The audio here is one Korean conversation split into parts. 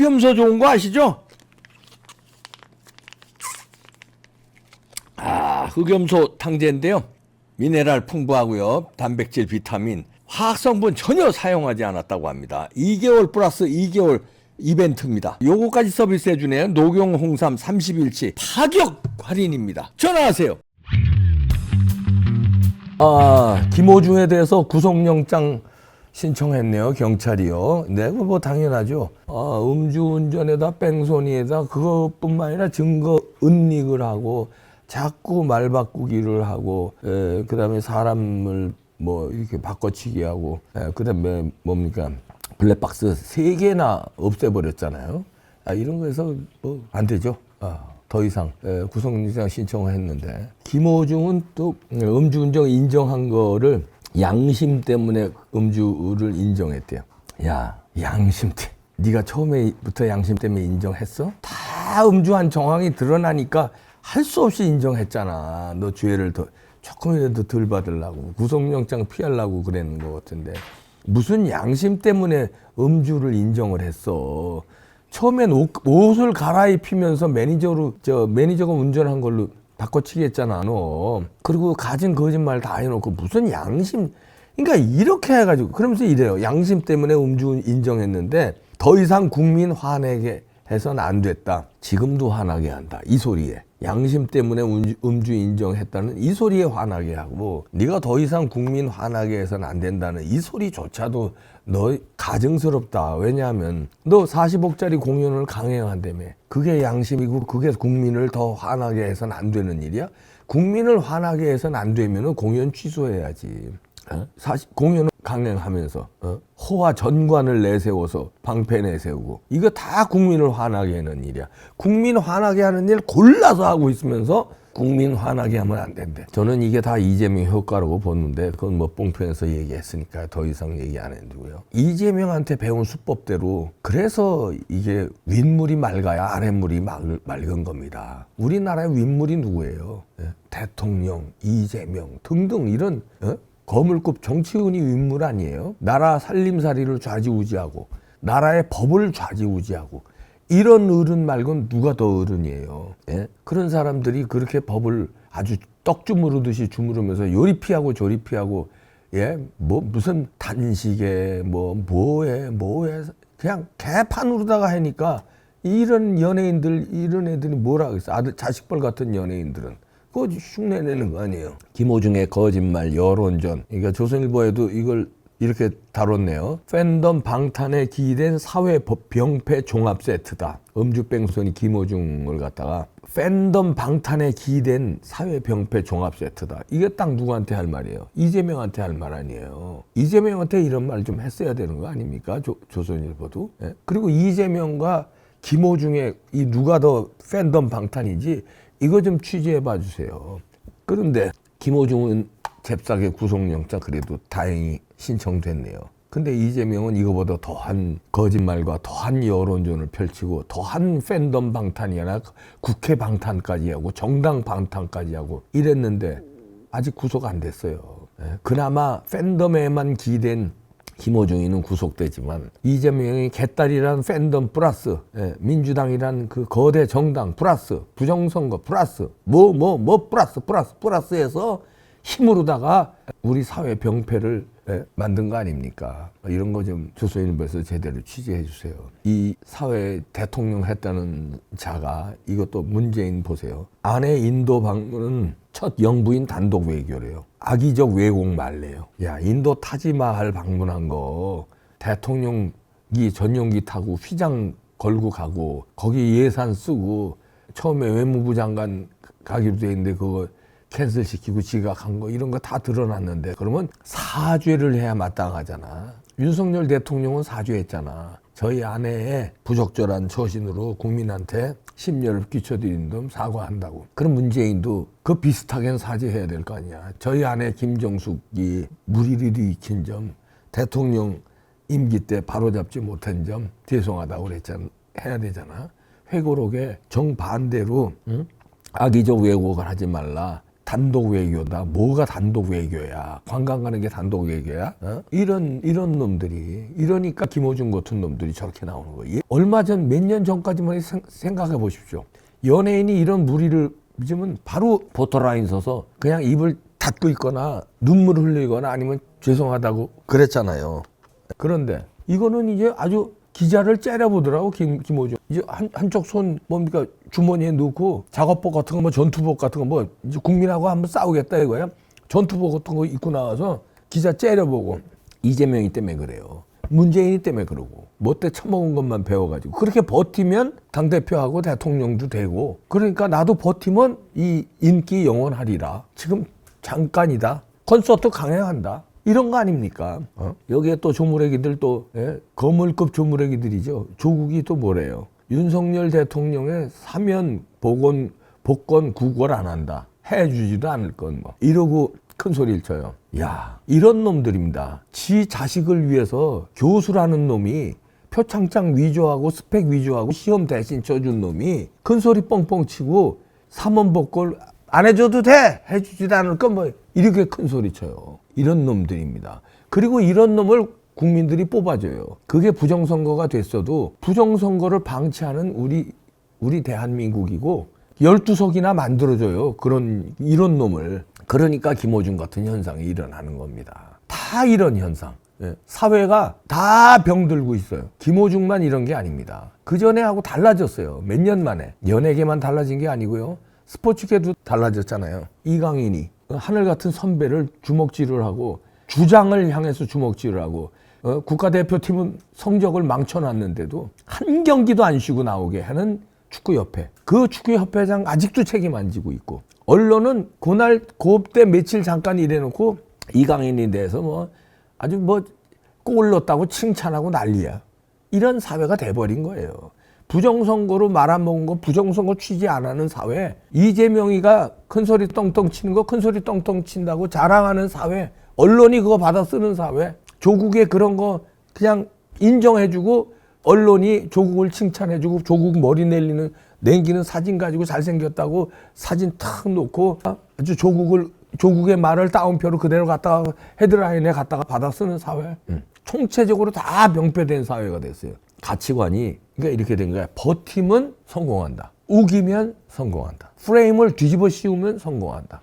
흑염소 좋은 거 아시죠? 아, 흑염소 탕제인데요. 미네랄 풍부하고요. 단백질, 비타민, 화학 성분 전혀 사용하지 않았다고 합니다. 2개월 플러스 2개월 이벤트입니다. 요거까지 서비스해 주네요. 녹용 홍삼 30일치 파격 할인입니다. 전화하세요. 아, 김호중에 대해서 구속영장 신청했네요. 경찰이요. 네, 그거 뭐 당연하죠. 아, 음주운전에다 뺑소니에다 그것뿐만 아니라 증거 은닉을 하고 자꾸 말 바꾸기를 하고 에, 그다음에 사람을 뭐 이렇게 바꿔치기 하고 에, 그다음에 뭡니까 블랙박스 세 개나 없애버렸잖아요. 아, 이런 거에서 뭐 안 되죠. 아, 더 이상 에, 구속영장 신청을 했는데 김호중은 또 음주운전 인정한 거를 양심 때문에 음주를 인정했대요. 야 양심 때 네가 처음에부터 양심 때문에 인정했어? 다 음주한 정황이 드러나니까 할 수 없이 인정했잖아. 너 죄를 더 조금이라도 덜 받으려고 구속영장 피하려고 그랬는 것 같은데 무슨 양심 때문에 음주를 인정을 했어. 처음엔 옷, 옷을 갈아입히면서 매니저로 저 매니저가 운전한 걸로 바꿔치기 했잖아 너. 그리고 가진 거짓말 다 해놓고 무슨 양심 그러니까 이렇게 해가지고 그러면서 이래요. 양심 때문에 음주 인정했는데 더 이상 국민 화내게 해서는 안 됐다. 지금도 화나게 한다. 이 소리에. 양심 때문에 음주, 인정했다는 이 소리에 화나게 하고 네가 더 이상 국민 화나게 해서는 안 된다는 이 소리조차도 너 가증스럽다. 왜냐하면 너 40억짜리 공연을 강행한다며. 그게 양심이고 그게 국민을 더 화나게 해서는 안 되는 일이야? 국민을 화나게 해서는 안 되면 공연 취소해야지. 어? 사실 공연을 강행하면서 어? 호화 전관을 내세워서 방패 내세우고 이거 다 국민을 화나게 하는 일이야. 국민 화나게 하는 일 골라서 하고 있으면서 국민 화나게 하면 안 된대. 저는 이게 다 이재명 효과라고 보는데 그건 뭐 뽕편에서 얘기했으니까 더 이상 얘기 안 해두고요. 이재명한테 배운 수법대로 그래서 이게 윗물이 맑아야 아랫물이 맑, 맑은 겁니다. 우리나라의 윗물이 누구예요? 예? 대통령, 이재명 등등 이런 어? 거물급 정치인이 윗물 아니에요? 나라 살림살이를 좌지우지하고 나라의 법을 좌지우지하고 이런 어른 말고는 누가 더 어른이에요? 예? 그런 사람들이 그렇게 법을 아주 떡 주무르듯이 주무르면서 요리 피하고 조리 피하고 예? 뭐 무슨 단식에 뭐 뭐해 뭐해 그냥 개판으로다가 하니까 이런 연예인들 이런 애들이 뭐라 그랬어 아들 자식벌 같은 연예인들은 그거 흉내 내는 거 아니에요. 김호중의 거짓말, 여론전. 그러니까 조선일보에도 이걸 이렇게 다뤘네요. 팬덤 방탄에 기된 사회 병폐 종합 세트다. 음주뺑소니 김호중을 갖다가 팬덤 방탄에 기된 사회 병폐 종합 세트다. 이게 딱 누구한테 할 말이에요? 이재명한테 할 말 아니에요. 이재명한테 이런 말 좀 했어야 되는 거 아닙니까? 조, 조선일보도. 예? 그리고 이재명과 김호중의 이 누가 더 팬덤 방탄이지 이거 좀 취재해 봐 주세요. 그런데 김호중은 잽싸게 구속영장 그래도 다행히 신청됐네요. 근데 이재명은 이거보다 더한 거짓말과 더한 여론전을 펼치고 더한 팬덤 방탄이 아니라 국회 방탄까지 하고 정당 방탄까지 하고 이랬는데 아직 구속 안 됐어요. 예, 그나마 팬덤에만 기댄 김호중이는 구속되지만 이재명이 개딸이란 팬덤 플러스 예, 민주당이란 그 거대 정당 플러스 부정선거 플러스 뭐 뭐뭐 플러스 플러스 플러스해서 힘으로다가 우리 사회 병폐를 예, 만든 거 아닙니까? 이런 거 좀 조선일보에서 제대로 취재해 주세요. 이 사회 대통령 했다는 자가 이것도 문재인 보세요. 아내 인도 방문은 첫 영부인 단독 외교래요. 악의적 왜곡 말래요. 야 인도 타지마할 방문한 거 대통령이 전용기 타고 휘장 걸고 가고 거기 예산 쓰고 처음에 외무부 장관 가기로 돼 있는데 그거 캔슬 시키고 지각한 거 이런 거 다 드러났는데 그러면 사죄를 해야 마땅하잖아. 윤석열 대통령은 사죄했잖아. 저희 아내의 부적절한 처신으로 국민한테 심려를 끼쳐드린 점 사과한다고. 그럼 문재인도 그 비슷하게는 사죄해야 될 거 아니야. 저희 아내 김정숙이 무리를 일으킨 점, 대통령 임기 때 바로잡지 못한 점 죄송하다고 그랬잖아. 해야 되잖아. 회고록에 정반대로 응? 악의적 왜곡을 하지 말라. 단독 외교다. 뭐가 단독 외교야? 관광 가는 게 단독 외교야? 어? 이런 이런 놈들이 이러니까 김호중 같은 놈들이 저렇게 나오는 거예요. 얼마 전 몇 년 전까지만 생- 생각해 보십시오. 연예인이 이런 무리를 빚으면 바로 포토라인 서서 그냥 입을 닫고 있거나 눈물을 흘리거나 아니면 죄송하다고 그랬잖아요. 그런데 이거는 이제 아주 기자를 째려보더라고 김 김호중. 이제 한 한쪽 손 뭡니까 주머니에 넣고 작업복 같은 거 뭐 전투복 같은 거 뭐 이제 국민하고 한번 싸우겠다 이거야. 전투복 같은 거 입고 나와서 기자 째려보고. 이재명이 때문에 그래요. 문재인이 때문에 그러고. 못돼 처먹은 것만 배워가지고. 그렇게 버티면 당 대표하고 대통령도 되고. 그러니까 나도 버티면 이 인기 영원하리라. 지금 잠깐이다. 콘서트 강행한다 이런 거 아닙니까? 어? 여기에 또 조무래기들 또 예? 거물급 조무래기들이죠. 조국이 또 뭐래요? 윤석열 대통령의 사면 복원 복권 구걸 안 한다. 해주지도 않을 건 뭐. 이러고 큰 소리를 쳐요. 야 이런 놈들입니다. 지 자식을 위해서 교수라는 놈이 표창장 위조하고 스펙 위조하고 시험 대신 쳐준 놈이 큰 소리 뻥뻥 치고 삼원 복권 안 해줘도 돼 해주지도 않을 건뭐 이렇게 큰 소리 쳐요. 이런 놈들입니다. 그리고 이런 놈을 국민들이 뽑아줘요. 그게 부정선거가 됐어도 부정선거를 방치하는 우리 우리 대한민국이고 12석이나 만들어줘요. 그런 이런 놈을. 그러니까 김호중 같은 현상이 일어나는 겁니다. 다 이런 현상. 예, 사회가 다 병들고 있어요. 김호중만 이런 게 아닙니다. 그 전에 하고 달라졌어요. 몇 년 만에. 연예계만 달라진 게 아니고요. 스포츠계도 달라졌잖아요. 이강인이 하늘 같은 선배를 주먹질을 하고 주장을 향해서 주먹질을 하고 어, 국가대표팀은 성적을 망쳐놨는데도 한 경기도 안 쉬고 나오게 하는 축구협회. 그 축구협회장 아직도 책임 안 지고 있고 언론은 그날 그때 며칠 잠깐 일해놓고 이강인에 대해서 뭐 아주 뭐 골 넣었다고 칭찬하고 난리야. 이런 사회가 돼버린 거예요. 부정선거로 말아먹은 거 부정선거 취지 안 하는 사회. 이재명이가 큰소리 떵떵 치는 거 큰소리 떵떵 친다고 자랑하는 사회. 언론이 그거 받아 쓰는 사회. 조국의 그런 거 그냥 인정해주고 언론이 조국을 칭찬해주고 조국 머리 내리는 냉기는 사진 가지고 잘생겼다고 사진 탁 놓고 아주 조국을 조국의 말을 따옴표로 그대로 갖다가 헤드라인에 갖다가 받아 쓰는 사회. 총체적으로 다 병폐된 사회가 됐어요. 가치관이 그러니까 이렇게 된 거야. 버티면 성공한다. 우기면 성공한다. 프레임을 뒤집어 씌우면 성공한다.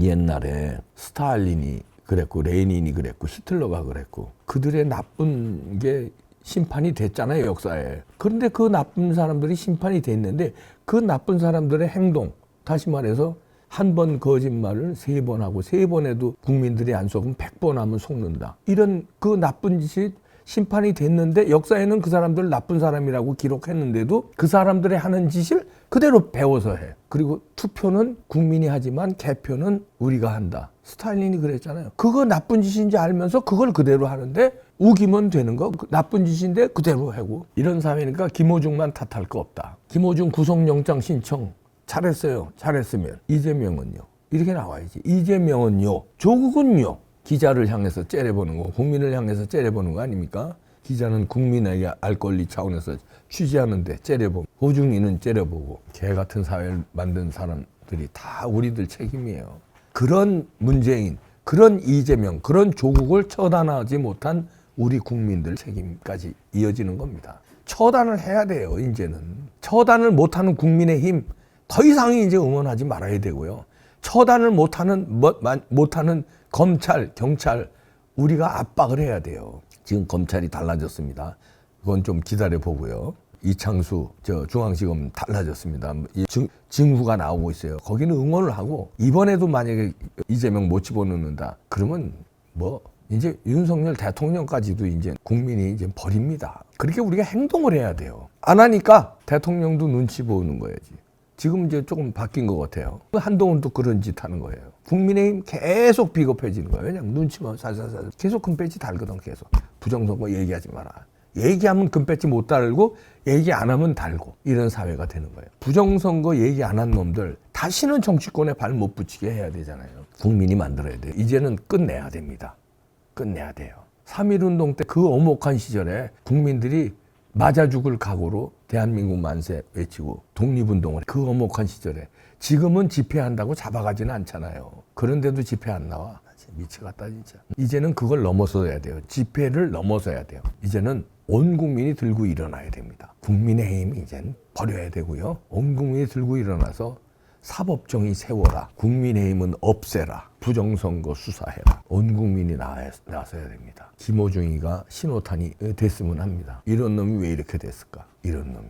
옛날에 스탈린이 그랬고 레닌이 그랬고 히틀러가 그랬고 그들의 나쁜 게 심판이 됐잖아요 역사에. 그런데 그 나쁜 사람들이 심판이 됐는데 그 나쁜 사람들의 행동 다시 말해서 한 번 거짓말을 세 번 하고 세 번 해도 국민들이 안 속으면 백 번 하면 속는다. 이런 그 나쁜 짓이 심판이 됐는데 역사에는 그 사람들 나쁜 사람이라고 기록했는데도 그 사람들의 하는 짓을 그대로 배워서 해. 그리고 투표는 국민이 하지만 개표는 우리가 한다. 스탈린이 그랬잖아요. 그거 나쁜 짓인지 알면서 그걸 그대로 하는데 우기면 되는 거그 나쁜 짓인데 그대로 하고 이런 사회니까 김호중만 탓할 거 없다. 김호중 구속영장 신청 잘했어요. 잘했으면 이재명은요. 이렇게 나와야지. 이재명은요. 조국은요. 기자를 향해서 째려보는 거, 국민을 향해서 째려보는 거 아닙니까? 기자는 국민에게 알 권리 차원에서 취재하는데 째려보고, 호중이는 째려보고, 개 같은 사회를 만든 사람들이 다 우리들 책임이에요. 그런 문재인, 그런 이재명, 그런 조국을 처단하지 못한 우리 국민들 책임까지 이어지는 겁니다. 처단을 해야 돼요, 이제는. 처단을 못하는 국민의 힘, 더 이상 이제 응원하지 말아야 되고요. 처단을 못하는 뭐- 마- 못하는 검찰, 경찰 우리가 압박을 해야 돼요. 지금 검찰이 달라졌습니다. 그건 좀 기다려 보고요. 이창수 저 중앙지검 달라졌습니다. 이 증, 증후가 나오고 있어요. 거기는 응원을 하고 이번에도 만약에 이재명 못 집어넣는다. 그러면 뭐 이제 윤석열 대통령까지도 이제 국민이 이제 버립니다. 그렇게 우리가 행동을 해야 돼요. 안 하니까 대통령도 눈치 보는 거야지. 지금 이제 조금 바뀐 것 같아요. 한동훈도 그런 짓 하는 거예요. 국민의힘 계속 비겁해지는 거예요. 왜냐면 눈치만 살살살 계속 금배지 달거든 계속. 부정선거 얘기하지 마라. 얘기하면 금배지 못 달고 얘기 안 하면 달고 이런 사회가 되는 거예요. 부정선거 얘기 안 한 놈들 다시는 정치권에 발 못 붙이게 해야 되잖아요. 국민이 만들어야 돼요. 이제는 끝내야 됩니다. 끝내야 돼요. 3.1운동 때그 엄혹한 시절에 국민들이 맞아 죽을 각오로 대한민국 만세 외치고 독립운동을 그 엄혹한 시절에 지금은 집회한다고 잡아가지는 않잖아요. 그런데도 집회 안 나와. 진짜 미치겠다 진짜. 이제는 그걸 넘어서야 돼요. 집회를 넘어서야 돼요. 이제는 온 국민이 들고 일어나야 됩니다. 국민의힘 이젠 버려야 되고요. 온 국민이 들고 일어나서 사법정의 세워라. 국민의힘은 없애라. 부정선거 수사해라. 온 국민이 나, 나서야 됩니다. 김호중이가 신호탄이 됐으면 합니다. 이런 놈이 왜 이렇게 됐을까? 이런 놈이.